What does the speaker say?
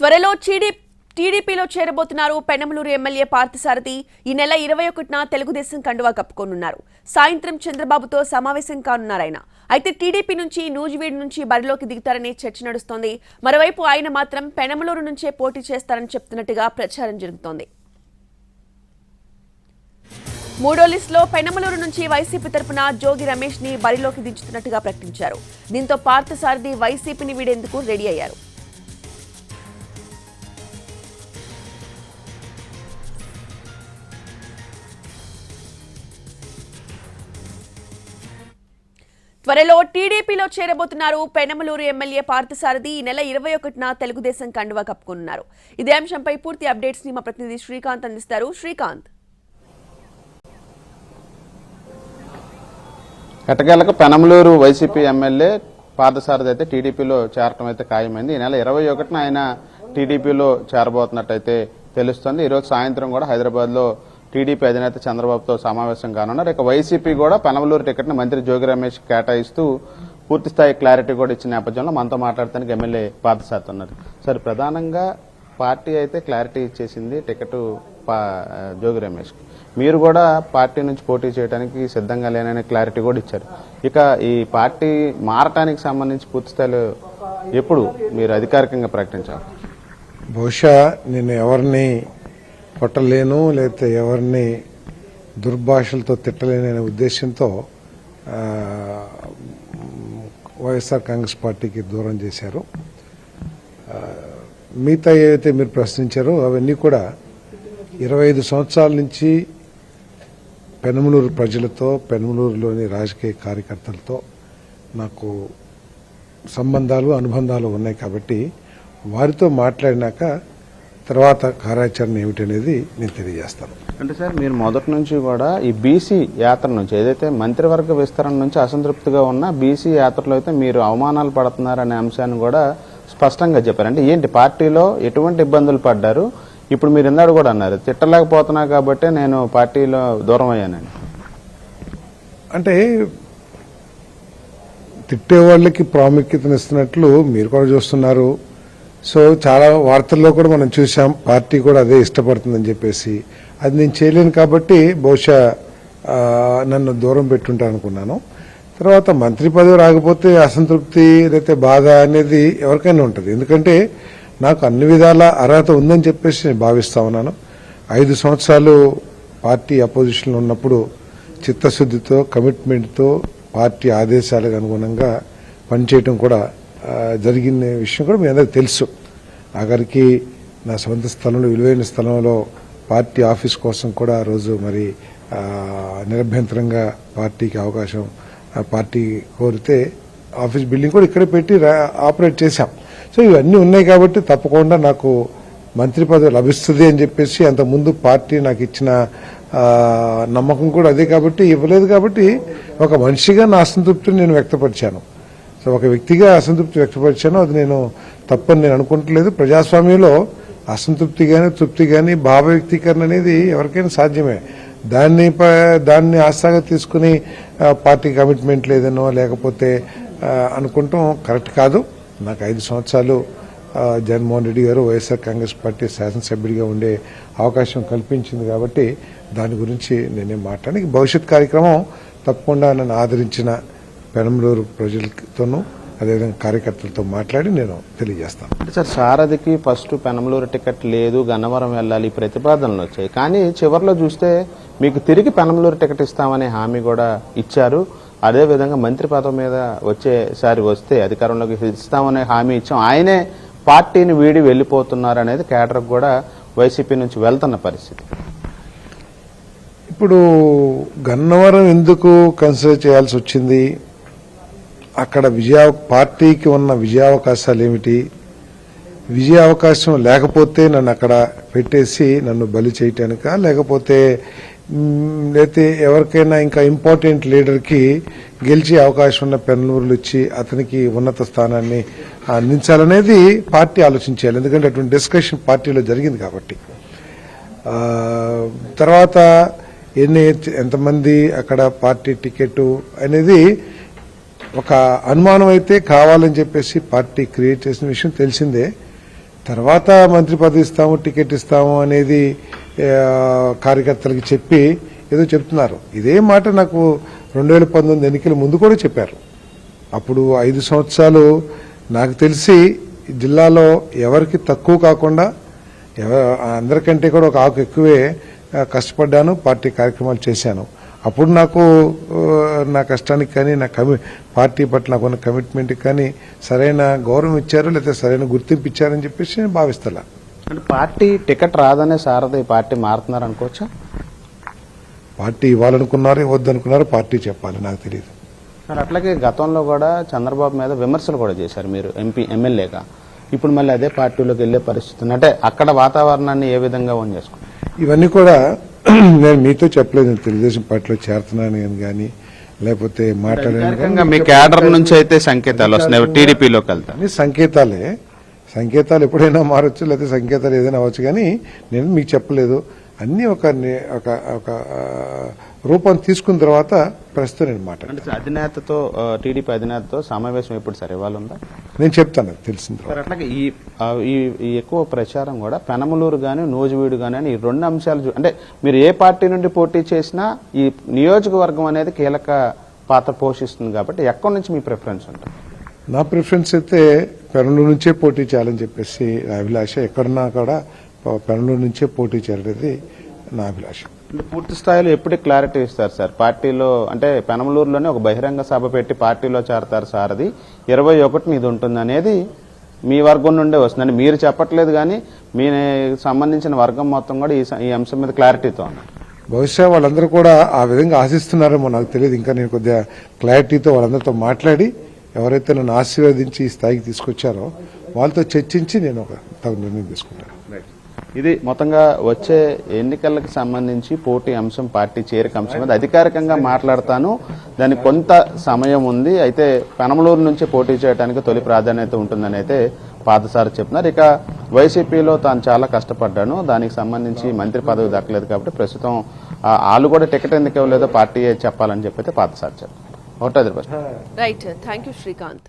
త్వరలో టీడీ టీడీపీలో చేరబోతున్నారు పెనమలూరు ఎమ్మెల్యే పార్థసారథి. ఈ నెల ఇరవై ఒకటిన తెలుగుదేశం కండువా కప్పుకోనున్నారు. సాయంత్రం చంద్రబాబుతో సమావేశం కానున్నారు ఆయన. అయితే టీడీపీ నుంచి నూజివీడు నుంచి బరిలోకి దిగుతారనే చర్చ నడుస్తోంది. మరోవైపు ఆయన మాత్రం పెనమలూరు నుంచే పోటీ చేస్తారని చెప్తున్నట్టుగా ప్రచారం జరుగుతోంది. మూడో లిస్టులో పెనమలూరు నుంచి వైసీపీ తరపున జోగి రమేష్ని బరిలోకి దించుతున్నట్టుగా ప్రకటించారు. దీంతో పార్థసారథి వైసీపీని వీడేందుకు రెడీ అయ్యారు. త్వరలో టీడీపీలో చేరబోతున్నారు పెనమలూరు ఎమ్మెల్యే పార్థసారథి. ఈ నెల ఇరవై ఒకటిన తెలుగుదేశం కండువా కప్పుకున్నారు ఇదే అంశంపై పూర్తి అప్డేట్స్ని మా ప్రతినిధి శ్రీకాంత్ అందిస్తారు. శ్రీకాంత్. ఎట్టకేలకు పెనమలూరు వైసీపీ ఎమ్మెల్యే పార్థసారథి అయితే టీడీపీలో చేరటం అయితే ఖాయమైంది. ఈ నెల ఇరవై ఒకటిన ఆయన టీడీపీలో చేరబోతున్నట్టయితే తెలుస్తోంది. ఈరోజు సాయంత్రం కూడా హైదరాబాద్లో టీడీపీ అధినేత చంద్రబాబుతో సమావేశం కానున్నారు. ఇక వైసీపీ కూడా పెనమలూరు టికెట్ను మంత్రి జోగి రమేష్ కేటాయిస్తూ పూర్తిస్థాయి క్లారిటీ కూడా ఇచ్చిన నేపథ్యంలో మనతో మాట్లాడటానికి ఎమ్మెల్యే పాదసారథి ఉన్నారు సార్ ప్రధానంగా పార్టీ అయితే క్లారిటీ ఇచ్చేసింది టికెట్ జోగి రమేష్ మీరు కూడా పార్టీ నుంచి పోటీ చేయడానికి సిద్ధంగా లేననే క్లారిటీ కూడా ఇచ్చారు. ఇక ఈ పార్టీ మారటానికి సంబంధించి పూర్తిస్థాయిలో ఎప్పుడు మీరు అధికారికంగా ప్రకటించాలి? బహుశా నేను ఎవరిని కొట్టలేను లేకపోతే ఎవరిని దుర్భాషలతో తిట్టలేననే ఉద్దేశంతో వైఎస్ఆర్ కాంగ్రెస్ పార్టీకి దూరం చేశారు. మిగతా ఏవైతే మీరు ప్రశ్నించారో అవన్నీ కూడా ఇరవై ఐదు సంవత్సరాల నుంచి పెనమలూరు ప్రజలతో పెనమలూరులోని రాజకీయ కార్యకర్తలతో నాకు సంబంధాలు అనుబంధాలు ఉన్నాయి కాబట్టి వారితో మాట్లాడినాక తర్వాత కార్యాచరణ ఏమిటనేది నేను తెలియజేస్తాను. అంటే సార్ మీరు మొదటి నుంచి కూడా ఈ బీసీ యాత్ర నుంచి ఏదైతే మంత్రివర్గ విస్తరణ నుంచి అసంతృప్తిగా ఉన్న బీసీ యాత్రలో అయితే మీరు అవమానాలు పడుతున్నారనే అంశాన్ని కూడా స్పష్టంగా చెప్పారు. అంటే ఏంటి పార్టీలో ఎటువంటి ఇబ్బందులు పడ్డారు? ఇప్పుడు మీరు ఇందాడు కూడా అన్నారు తిట్టలేకపోతున్నా కాబట్టి నేను పార్టీలో దూరం అయ్యానని. అంటే తిట్టే వాళ్ళకి ప్రాముఖ్యతనిస్తున్నట్లు మీరు కూడా చూస్తున్నారు. సో చాలా వార్తల్లో కూడా మనం చూసాం పార్టీ కూడా అదే ఇష్టపడుతుందని చెప్పేసి. అది నేను చేయలేను కాబట్టి బహుశా నన్ను దూరం పెట్టుంటా అనుకున్నాను. తర్వాత మంత్రి పదవి రాకపోతే అసంతృప్తి లేకపోతే బాధ అనేది ఎవరికైనా ఉంటుంది. ఎందుకంటే నాకు అన్ని విధాల అర్హత ఉందని చెప్పేసి నేను భావిస్తా ఉన్నాను. ఐదు సంవత్సరాలు పార్టీ అపోజిషన్లో ఉన్నప్పుడు చిత్తశుద్ధితో కమిట్మెంట్తో పార్టీ ఆదేశాలకు అనుగుణంగా పనిచేయటం కూడా జరిగిన విషయం కూడా మీ అందరికీ తెలుసు. ఆఖరికి నా సొంత స్థలంలో విలువైన స్థలంలో పార్టీ ఆఫీస్ కోసం కూడా ఆ రోజు మరి నిరభ్యంతరంగా పార్టీకి అవకాశం ఆ పార్టీ కోరితే ఆఫీస్ బిల్డింగ్ కూడా ఇక్కడే పెట్టి ఆపరేట్ చేశాం. సో ఇవన్నీ ఉన్నాయి కాబట్టి తప్పకుండా నాకు మంత్రి పదవి లభిస్తుంది అని చెప్పేసి అంత ముందు పార్టీ నాకు ఇచ్చిన నమ్మకం కూడా అదే కాబట్టి ఇవ్వలేదు కాబట్టి ఒక మనిషిగా నా అసంతృప్తిని నేను వ్యక్తపరిచాను. సో ఒక వ్యక్తిగా అసంతృప్తి వ్యక్తపరిచాను అది నేను తప్పని నేను అనుకుంటలేదు. ప్రజాస్వామ్యంలో అసంతృప్తి కానీ తృప్తి కానీ భావ వ్యక్తీకరణ అనేది ఎవరికైనా సాధ్యమే. దాన్ని ప- దాన్ని ఆశాగా తీసుకుని పార్టీ కమిట్మెంట్ లేదనో లేకపోతే అనుకుంటాం. కరెక్ట్ కాదు. నాకు ఐదు సంవత్సరాలు జగన్మోహన్ రెడ్డి గారు వైఎస్ఆర్ కాంగ్రెస్ పార్టీ శాసనసభ్యుడిగా ఉండే అవకాశం కల్పించింది కాబట్టి దాని గురించి నేనేం మాట్లాడి భవిష్యత్ కార్యక్రమం తప్పకుండా నన్ను ఆదరించిన పెనంలూరు ప్రజలతోనూ అదేవిధంగా కార్యకర్తలతో మాట్లాడి నేను తెలియజేస్తాను. అంటే సార్ సారథికి ఫస్ట్ పెనమలూరు టికెట్ లేదు గన్నవరం వెళ్ళాలి ప్రతిపాదనలు వచ్చాయి. కానీ చివరిలో చూస్తే మీకు తిరిగి పెనమలూరు టికెట్ ఇస్తామనే హామీ కూడా ఇచ్చారు. అదే విధంగా మంత్రి పదవి మీద వచ్చేసారి వస్తే అధికారంలోకి ఇస్తామనే హామీ ఇచ్చాం. ఆయనే పార్టీని వీడి వెళ్ళిపోతున్నారు అనేది కేడర్ కూడా వైసీపీ నుంచి వెళ్తున్న పరిస్థితి. ఇప్పుడు గన్నవరం ఎందుకు కన్సిడర్ చేయాల్సి వచ్చింది? అక్కడ విజయా పార్టీకి ఉన్న విజయావకాశాలు ఏమిటి విజయావకాశం లేకపోతే నన్ను అక్కడ పెట్టేసి నన్ను బలి చేయటానిక? లేకపోతే లేకపోతే ఎవరికైనా ఇంకా ఇంపార్టెంట్ లీడర్కి గెలిచే అవకాశం ఉన్న పెన్నూరులు ఇచ్చి అతనికి ఉన్నత స్థానాన్ని అందించాలనేది పార్టీ ఆలోచించాలి ఎందుకంటే అటువంటి డిస్కషన్ పార్టీలో జరిగింది కాబట్టి. తర్వాత ఎన్ని ఎంతమంది అక్కడ పార్టీ టికెట్ అనేది ఒక అనుమానం అయితే కావాలని చెప్పేసి పార్టీ క్రియేట్ చేసిన విషయం తెలిసిందే. తర్వాత మంత్రి పదవి ఇస్తాము టికెట్ ఇస్తాము అనేది కార్యకర్తలకి చెప్పి ఏదో చెప్తున్నారు. ఇదే మాట నాకు రెండు వేల పంతొమ్మిది ఎన్నికల ముందు కూడా చెప్పారు. అప్పుడు ఐదు సంవత్సరాలు నాకు తెలిసి జిల్లాలో ఎవరికి తక్కువ కాకుండా ఎవ- అందరికంటే కూడా ఒక ఆకు ఎక్కువే కష్టపడ్డాను పార్టీ కార్యక్రమాలు చేశాను. అప్పుడు నాకు నా కష్టానికి కానీ నా కమి పార్టీ పట్ల నాకున్న కమిట్మెంట్కి కానీ సరైన గౌరవం ఇచ్చారు లేకపోతే సరైన గుర్తింపు ఇచ్చారని చెప్పేసి నేను భావిస్తున్నా అంటే పార్టీ టికెట్ రాదనే సారథి పార్టీ మారుతున్నారు అనుకోవచ్చా? పార్టీ ఇవ్వాలనుకున్నారో వద్దనుకున్నారో పార్టీ చెప్పాలి నాకు తెలియదు మరి అట్లాగే గతంలో కూడా చంద్రబాబు మీద విమర్శలు కూడా చేశారు మీరు ఎంపీ ఎమ్మెల్యేగా. ఇప్పుడు మళ్ళీ అదే పార్టీలోకి వెళ్ళే పరిస్థితి. అంటే అక్కడ వాతావరణాన్ని ఏ విధంగా ఓన్ చేసుకుంటారు ఇవన్నీ కూడా నేను మీతో చెప్పలేదు నేను తెలుగుదేశం పార్టీలో చేరుతున్నాను అని కానీ లేకపోతే మాట్లాడాను అధికారికంగా మీ క్యాడర్ నుంచి అయితే సంకేతాలు వస్తున్నాయి. టీడీపీలోకి సంకేతాలే. సంకేతాలు ఎప్పుడైనా మారొచ్చు లేకపోతే సంకేతాలు ఏదైనా అవ్వచ్చు కానీ నేను మీకు చెప్పలేదు. అన్ని ఒక ఒక ఒక రూపం తీసుకున్న తర్వాత ప్రస్తుతం అంటే అధినేతతో టీడీపీ అధినేతతో సమావేశం ఎప్పుడు సార్? ఇవాళ ఉందా? నేను చెప్తాను మరి అట్లాగే ఈ ఎక్కువ ప్రచారం కూడా పెనమలూరు గాని నూజివీడు గాని అని ఈ రెండు అంశాలు అంటే మీరు ఏ పార్టీ నుండి పోటీ చేసినా ఈ నియోజకవర్గం అనేది కీలక పాత్ర పోషిస్తుంది కాబట్టి ఎక్కడి నుంచి మీ ప్రిఫరెన్స్ ఉంటుంది? నా ప్రిఫరెన్స్ అయితే పెరంలూరు నుంచే పోటీ చేయాలని చెప్పేసి అభిలాష ఎక్కడున్నా కూడా పెరంలూరు నుంచే పోటీ చేయాలనేది నా అభిలాష. పూర్తి స్థాయిలో ఎప్పుడు క్లారిటీ ఇస్తారు సార్? పార్టీలో అంటే పెనమలూరులోనే ఒక బహిరంగ సభ పెట్టి పార్టీలో చేరతారు సార్ అది. ఇరవై ఒకటిని ఇది ఉంటుంది అనేది మీ వర్గం నుండే వస్తుంది మీరు చెప్పట్లేదు కానీ మీ సంబంధించిన వర్గం మొత్తం కూడా ఈ అంశం మీద క్లారిటీతో ఉన్నారు బహుశా వాళ్ళందరూ కూడా ఆ విధంగా ఆశిస్తున్నారేమో నాకు తెలియదు. ఇంకా నేను కొద్దిగా క్లారిటీతో వాళ్ళందరితో మాట్లాడి ఎవరైతే నన్ను ఆశీర్వదించి ఈ స్థాయికి తీసుకొచ్చారో వాళ్ళతో చర్చించి నేను ఒక తగు నిర్ణయం తీసుకుంటాను. ఇది మొత్తంగా వచ్చే ఎన్నికలకు సంబంధించి పోటీ అంశం పార్టీ చేరిక అంశం మీద అధికారికంగా మాట్లాడతాను. దానికి కొంత సమయం ఉంది. అయితే పెనమలూరు నుంచి పోటీ చేయడానికి తొలి ప్రాధాన్యత ఉంటుందని అయితే పాతసారి చెప్తున్నారు. ఇక వైసీపీలో తాను చాలా కష్టపడ్డాను. దానికి సంబంధించి మంత్రి పదవి దక్కలేదు కాబట్టి ప్రస్తుతం వాళ్ళు కూడా టికెట్ ఎందుకు ఇవ్వలేదో పార్టీ చెప్పాలని చెప్పి అయితే పాతసారి చెప్పారు ఒకటో రైట్ థ్యాంక్ యూ శ్రీకాంత్